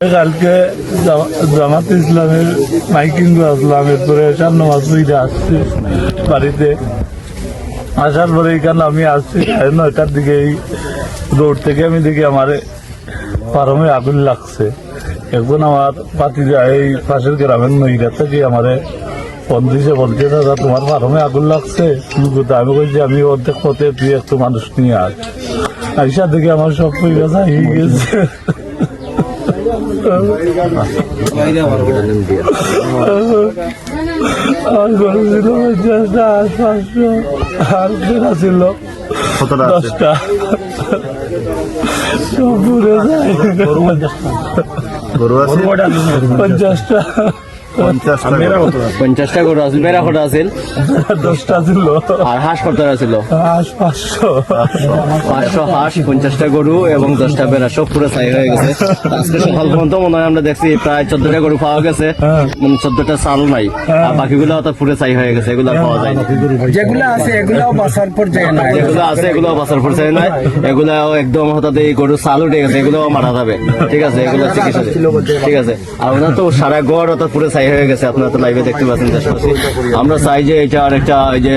কালকে জামা- জামাত ইসলামের মাইকিং আসলাম এরপরে এসার নামাজ পড়ে আসছি বাড়িতে। আসার পরে এখানে আমি আসছি, সাড়ে নয়টার দিকে এই রোড থেকে আমি দেখি আমার পারমে আগুন লাগছে। এখন আমার পাতি এই পাশের গ্রামের নইরা থেকে আমারে ফোন বলছে, দাদা, তোমার পারমে আগুন লাগছে? আমি বলছি আমি অর্ধেক পথে তুই একটু মানুষ নিয়ে আস আইসা দেখি আমার সব হয়ে গেছে। ছিল দশটা। সব পুরে যায়। পঞ্চাশটা। পঞ্চাশটা পঞ্চাশটা গরু আছিল বেড়া কটা আছিল দশটা ছিল আর হাঁস কটা আছিল? আশ পাঁচশো। পাঁচশো হাঁস পঞ্চাশটা গরু এবং দশটা বেড়া সব পুরো ছাই হয়ে গেছে। আজকে সকাল পর্যন্ত মনে হয় আমরা দেখছি প্রায় চোদ্দটা গরু পাওয়া গেছে হ্যাঁ। মানে চোদ্দটা চাল নাই। আর বাকিগুলো তো পুরো ছাই হয়ে গেছে এগুলো পাওয়া যায় না যেগুলো আছে এগুলাও বাসার পর্যায়ে নাই যেগুলো আছে এগুলো বাসার এগুলো একদম হঠাৎ এই গরু চাল উঠে গেছে এগুলো মারা যাবে। ঠিক আছে এগুলো চিকিৎসা ঠিক আছে। আর ওনার তো সারা গড় অর্থাৎ পুরো ছাই হয়ে গেছে, আপনারা তো লাইভে দেখতে পাচ্ছেন দেশবাসী আমরা চাই যে এটা আর একটা এই যে